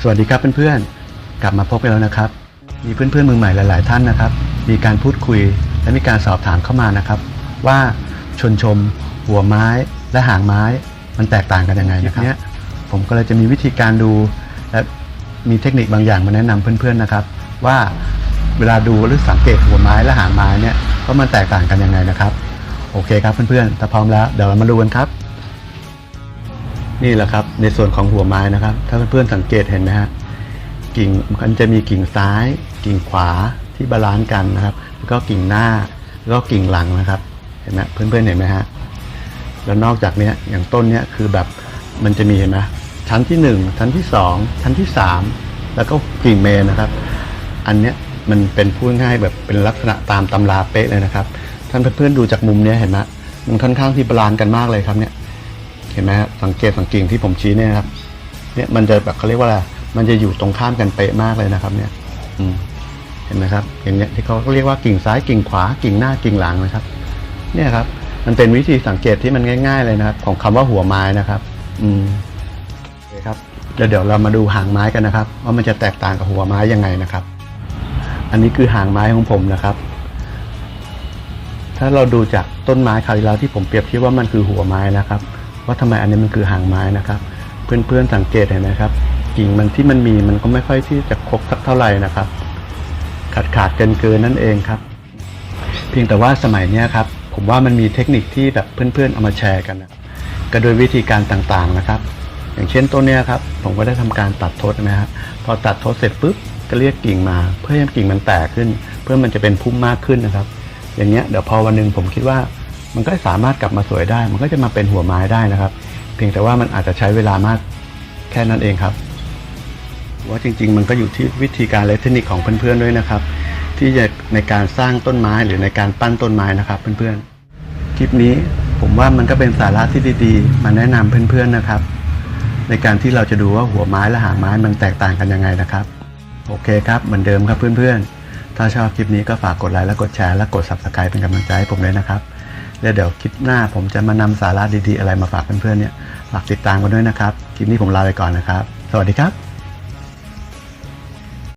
สวัสดีครับเพื่อนๆ กลับมาพบกันแล้วนะครับ มีเพื่อนๆมือใหม่หลาย ๆ ท่านนะครับ มีการพูดคุยและมีการสอบถามเข้ามานะครับ ว่าชนชม หัวไม้และหางไม้มันแตกต่างกันยังไงนะครับเนี้ยผมก็เลยจะมีวิธีการดูและมีเทคนิคบางอย่างมาแนะนำเพื่อนๆนะครับ ว่าเวลาดูหรือสังเกตหัวไม้และหางไม้เนี่ยว่ามันแตกต่างกันยังไงนะครับ โอเคครับเพื่อนๆถ้าพร้อมแล้วเดี๋ยวเรามาดูกันครับ นี่แหละครับ ในส่วนของหัวไม้นะครับ ถ้าเพื่อนๆสังเกตเห็นไหมฮะกิ่งมันจะมีกิ่งซ้าย กิ่งขวาที่บาลานซ์กันนะครับ แล้วก็กิ่งหน้าแล้วก็กิ่งหลังนะครับ เห็นไหมเพื่อนๆเห็นไหมฮะแล้วนอกจากเนี้ยอย่างต้นเนี้ยคือแบบมันจะมีเห็นไหมชั้นที่หนึ่งชั้นที่สองชั้นที่สามแล้วก็กิ่งเมนนะครับ อันเนี้ยมันเป็นพูดง่ายแบบเป็นลักษณะตามตำราเป๊ะเลยนะครับ ท่านเพื่อนๆดูจากมุมเนี้ยเห็นไหมมันค่อนข้างที่บาลานซ์กันมากเลยครับเนี่ย ห็นไหมฮะสังเกตสังกิ่งที่ผมชี้เนี่ยครับ เนี่ยมันจะแบบเขาเรียกว่าอะไรมันจะอยู่ตรงข้ามกันเป๊ะมากเลยนะครับ เนี่ย อืมเห็นไหมครับอย่างเงี้ยที่เขาเรียกว่ากิ่งซ้ายกิ่งขวากิ่งหน้ากิ่งหลังนะครับ เนี่ยครับ มันเป็นวิธีสังเกตที่มันง่าย ๆ เลยนะครับ ของคำว่าหัวไม้นะครับ อืมโอเคครับแล้วเดี๋ยวเรามาดูหางไม้กันนะครับ ว่ามันจะแตกต่างกับหัวไม้ยังไงนะครับ อันนี้คือหางไม้ของผมนะครับ ถ้าเราดูจากต้นไม้คราวที่แล้วที่ผมเปรียบเทียบว่ามันคือหัวไม้นะครับ ว่าทำไมอันนี้มันคือหางไม้นะครับ เพื่อนๆสังเกตเห็นไหมครับ กิ่งมันที่มันมีมันก็ไม่ค่อยที่จะครบสักเท่าไหร่นะครับ ขาดขาดเกินเกินนั่นเองครับ เพียงแต่ว่าสมัยนี้ครับ ผมว่ามันมีเทคนิคที่แบบเพื่อนๆเอามาแชร์กันนะก็โดยวิธีการต่างๆนะครับ อย่างเช่นต้นเนี้ยครับ ผมก็ได้ทำการตัดทดนะครับพอตัดทดเสร็จปุ๊บก็เรียกกิ่งมา เพื่อให้กิ่งมันแตกขึ้น เพื่อมันจะเป็นพุ่มมากขึ้นนะครับ อย่างเงี้ยเดี๋ยวพอวันหนึ่งผมคิดว่า มันก็สามารถกลับมาสวยได้ มันก็จะมาเป็นหัวไม้ได้นะครับ เพียงแต่ว่ามันอาจจะใช้เวลามากแค่นั้นเองครับ ว่าจริง ๆ มันก็อยู่ที่วิธีการและเทคนิคของเพื่อนๆด้วยนะครับ ที่จะในการสร้างต้นไม้หรือในการปั้นต้นไม้นะครับ เพื่อนๆคลิปนี้ผมว่ามันก็เป็นสาระที่ดีๆ มาแนะนำเพื่อนๆนะครับ ในการที่เราจะดูว่าหัวไม้และหางไม้มันแตกต่างกันยังไงนะครับ โอเคครับเหมือนเดิมครับเพื่อนๆถ้าชอบคลิปนี้ก็ฝากกดไลค์และกดแชร์และกด subscribe เป็นกำลังใจให้ผมเลยนะครับ แล้วเดี๋ยวคลิปหน้าผมจะมานำสาระดีๆอะไรมาฝากเพื่อนๆเนี่ยฝากติดตามกันด้วยนะครับ คลิปนี้ผมลาไปก่อนนะครับ สวัสดีครับ